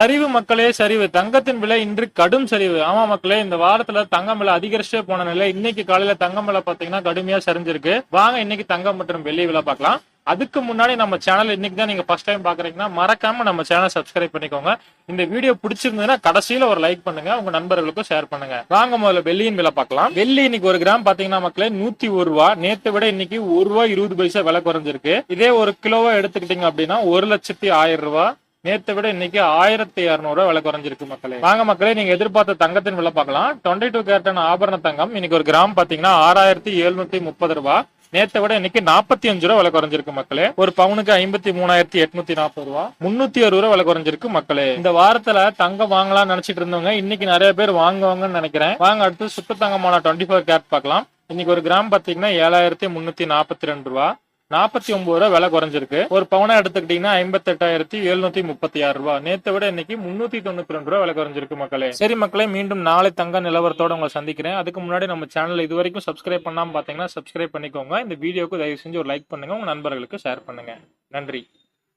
சரிவு மக்களே சரிவு. தங்கத்தின் விலை இன்று கடும் சரிவு. ஆமா மக்களே இந்த வாரத்துல தங்கம் விலை அதிகரிச்சே போன நிலை இன்னைக்கு காலையில தங்கம் விலை பாத்தீங்கன்னா கடுமையா சரிஞ்சிருக்கு. வாங்க இன்னைக்கு தங்கம் மற்றும் வெள்ளி விலை பார்க்கலாம். அதுக்கு முன்னாடி நம்ம சேனல் இன்னைக்கு தான் நீங்க ஃபர்ஸ்ட் டைம் பாக்குறீங்கன்னா மறக்காம நம்ம சேனல் சப்ஸ்கிரைப் பண்ணிக்கோங்க. இந்த வீடியோ பிடிச்சிருந்ததுன்னா கடைசியில ஒரு லைக் பண்ணுங்க. உங்க நண்பர்களுக்கும் ஷேர் பண்ணுங்க. வாங்க முதல்ல வெள்ளியின் விலை பார்க்கலாம். வெள்ளி இன்னைக்கு ஒரு கிராம் பாத்தீங்கன்னா மக்களே நூத்தி ஒரு ரூபா. நேத்தை விட இன்னைக்கு ஒரு ரூபா இருபது பைசா விலை குறைஞ்சிருக்கு. இதே ஒரு கிலோவா எடுத்துக்கிட்டீங்க அப்படின்னா ஒரு லட்சத்தி ஆயிரம் ரூபாய் நேற்றை விட இன்னைக்கு ஆயிரத்தி இரநூறுவா விலை குறைஞ்சிருக்கு மக்களே. வாங்க மக்களே நீங்க எதிர்பார்த்த தங்கத்தின் விலை பார்க்கலாம். டுவெண்ட்டி டூ கேரட்டான ஆபரண தங்கம் இன்னைக்கு ஒரு கிராம் பாத்தீங்கன்னா ஆறாயிரத்தி எழுநூத்தி முப்பது ரூபாய் நேற்றை விட இன்னைக்கு நாற்பத்தி அஞ்சு ரூபா விலை குறைஞ்சிருக்கு மக்களே. ஒரு பவுனுக்கு ஐம்பத்தி மூணாயிரத்தி எட்நூத்தி நாற்பது ரூபா. முன்னூத்தி அறுபது ரூபா விலை குறைஞ்சிருக்கு மக்களே. இந்த வாரத்துல தங்கம் வாங்கலாம்னு நினைச்சிட்டு இருந்தவங்க இன்னைக்கு நிறைய பேர் வாங்குவாங்கன்னு நினைக்கிறேன். வாங்க அடுத்து சுத்த தங்கமான டுவெண்ட்டி ஃபோர் கேரட் பார்க்கலாம். இன்னைக்கு ஒரு கிராம் பாத்தீங்கன்னா ஏழாயிரத்தி முன்னூத்தி நாற்பத்தி ரெண்டு ரூபா. நாற்பத்தி ஒன்பது ரூபா விலை குறைஞ்சிருக்கு. ஒரு பவுனா எடுத்துக்கிட்டீங்கன்னா ஐம்பத்தி எட்டாயிரத்தி எழுநூத்தி முப்பத்தி ஆறு ரூபா. நேற்று விட இன்னைக்கு முன்னூத்தி தொண்ணூத்தி ரெண்டு ரூபா விலை குறைஞ்சிருக்கு மக்களே. சரி மக்களே மீண்டும் நாளை தங்க நிலவரத்தோட உங்களை சந்திக்கிறேன். அதுக்கு முன்னாடி நம்ம சேனல் இது வரைக்கும் சப்ஸ்கிரைப் பண்ணாம பாத்தீங்கன்னா சப்ஸ்கிரைப் பண்ணிக்கோங்க. இந்த வீடியோக்கு தயவு செஞ்சு ஒரு லைக் பண்ணுங்க. உங்க நண்பர்களுக்கு ஷேர் பண்ணுங்க. நன்றி.